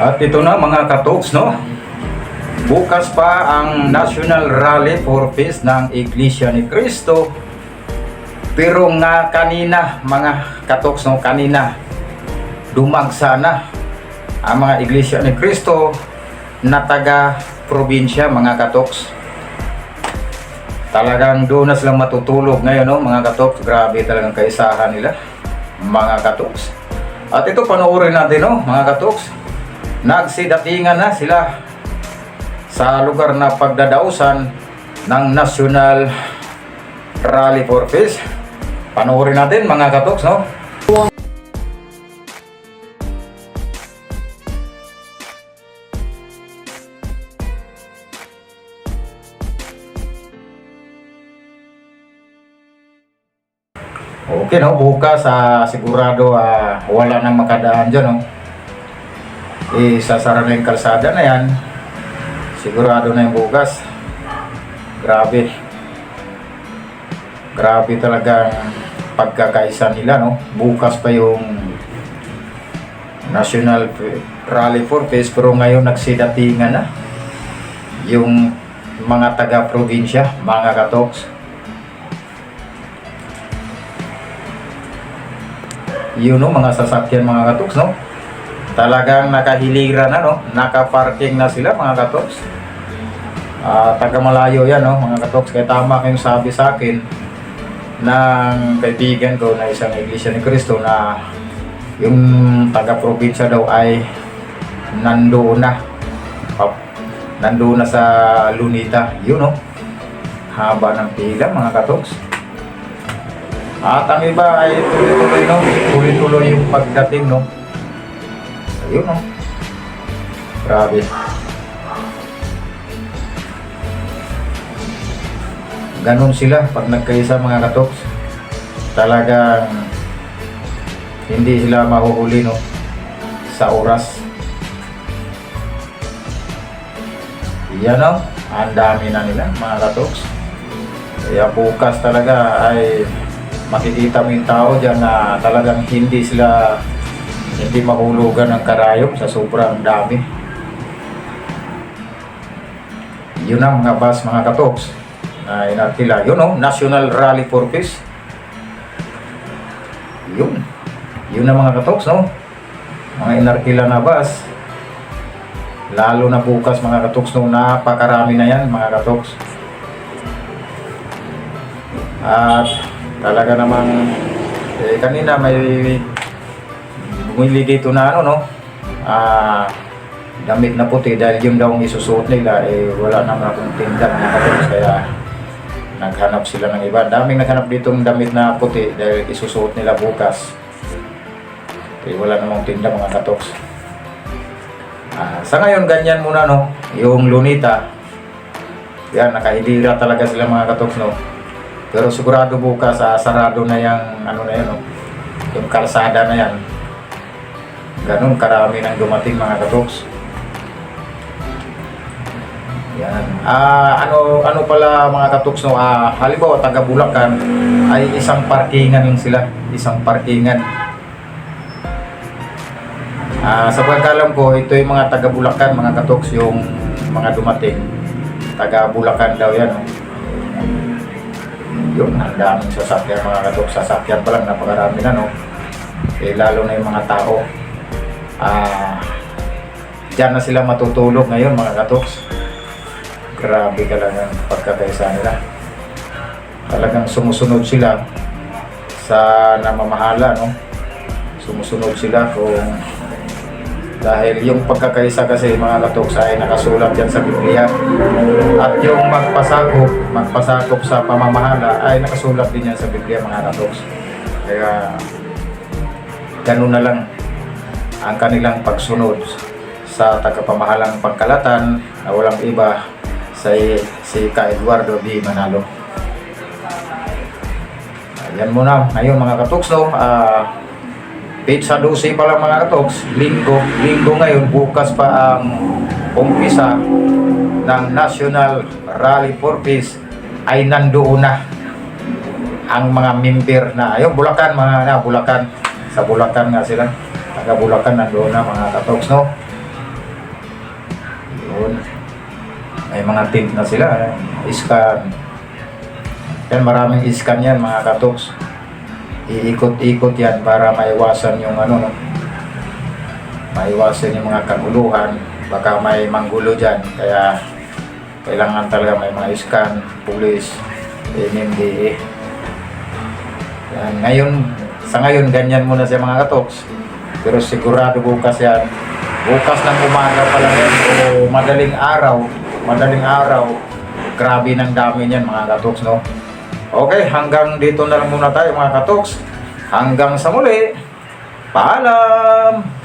At ito na mga katoks, no? Bukas pa ang National Rally for Peace ng Iglesia ni Cristo. Pero nga kanina, mga katoks, no? Kanina, dumagsa na ang mga Iglesia ni Cristo na taga probinsya, mga katoks. Talagang doon na silang matutulog ngayon, no? Mga katoks, grabe talagang kaisahan nila, mga katoks. At ito, panoorin natin, no? Mga katoks, nagsidatingan na sila sa lugar na pagdadausan ng National Rally for Peace. Panoorin natin mga katoks, no? Okay, no? Bukas, ah, sigurado ah, wala nang makadaan dyan, no? Eh, sasara na yung kalsada na yan. Sigurado na yung bukas. Grabe. Grabe talaga pagkakaisa nila, no? Bukas pa yung National Rally for Peace, pero ngayon nagsidatingan na yung mga taga-probinsya, mga katoks. Yun, no? Mga sasakyan, mga katoks, no? Talagang nakahilira na no? Nakaparking na sila mga katoks. Ah, taga malayo yan no? Mga katoks. Kaya tama kayong sabi sa akin ng kaibigan ko na isang iglesia ni Cristo na yung taga probinsya daw ay nandoon na. Pap- nandoon na sa Lunita. Yun no? Haba ng pila mga katoks. At ang iba ay tuloy-tuloy no? Tuloy-tuloy yung pagdating no Ayun oh. Grabe. Ganon sila pag nagkaisa mga katoks. Talagang hindi sila mahuhuli no sa oras. Yan oh. Ang dami na nila mga katoks. Kaya bukas talaga ay makikita mo yung tao dyan na talagang hindi sila hindi mahulugan ng karayom sa sobrang dami. Yun ang mga bus, mga katoks na inarkila. Yun o, National Rally for Peace. Yun. Yun ang mga katoks, no? Mga inarkila na bus. Lalo na bukas, mga katoks, no? Napakarami na yan, mga katoks. At talaga namang eh, kanina may bumili dito na ano no ah damit na puti dahil yung daw ang isusuot nila eh wala naman akong tinda mga katoks kaya naghanap sila ng iba. Daming naghanap dito ng damit na puti dahil isusuot nila bukas. Eh wala namang tinda mga katoks. Ah, sa ngayon ganyan muna no yung lunita. Yan nakahilira talaga sila mga katoks no. Pero sigurado bukas ah, sarado na yung ano na yan no yung kalsada na yan Ganun karami nang dumating mga katoks. Yan. Ah, ano ano pala mga katoks no, ah, halimbawa taga Bulacan ay isang parkingan yung sila, isang parkingan. Ah, sa pagkalam ko, ito yung mga taga Bulacan, mga katoks yung mga dumating. Taga Bulacan daw yan. no. Yun, ang daming sasakyan mga katoks. Sasakyan pa lang, napakarami na no. Eh, lalo na yung mga tao ah diyan na sila matutulog ngayon mga katoks. Grabe talagang pagkakaisa nila. Talagang sumusunod sila sa namamahala no? Sumusunod sila kung dahil yung pagkakaisa kasi mga katoks ay nakasulat yan sa Biblia. At yung magpasakop magpasakop sa pamamahala ay nakasulat din yan sa Biblia mga katoks. Kaya ganun na lang ang kanilang pagsunod sa tagapamahalang pagkalatan na walang iba sa si Ka Eduardo D. Manalo. Ayan muna. Ngayon mga katoks no, ah pizza 12 pa lang mga katoks, linggo, linggo ngayon, bukas pa ang umpisa ng National Rally for Peace ay nandoon na ang mga member na, ayun, Bulacan, mga na, Bulacan, sa Bulacan nga sila taga Bulacan nandoon na mga katoks no? Yun. May mga tint na sila eh. iskan yan maraming iskan yan mga katoks iikot-ikot yan para maiwasan yung ano no? Maiwasan yung mga kaguluhan. Baka may manggulo dyan kaya kailangan talaga may mga iskan pulis NMDA yan, ngayon sa ngayon ganyan muna sa mga katoks pero sigurado bukas yan. Bukas ng umaga pa lang yan o madaling araw. Madaling araw. Grabe ng dami niyan mga katoks, no? Okay, hanggang dito na lang muna tayo mga katoks. Hanggang sa muli. Paalam!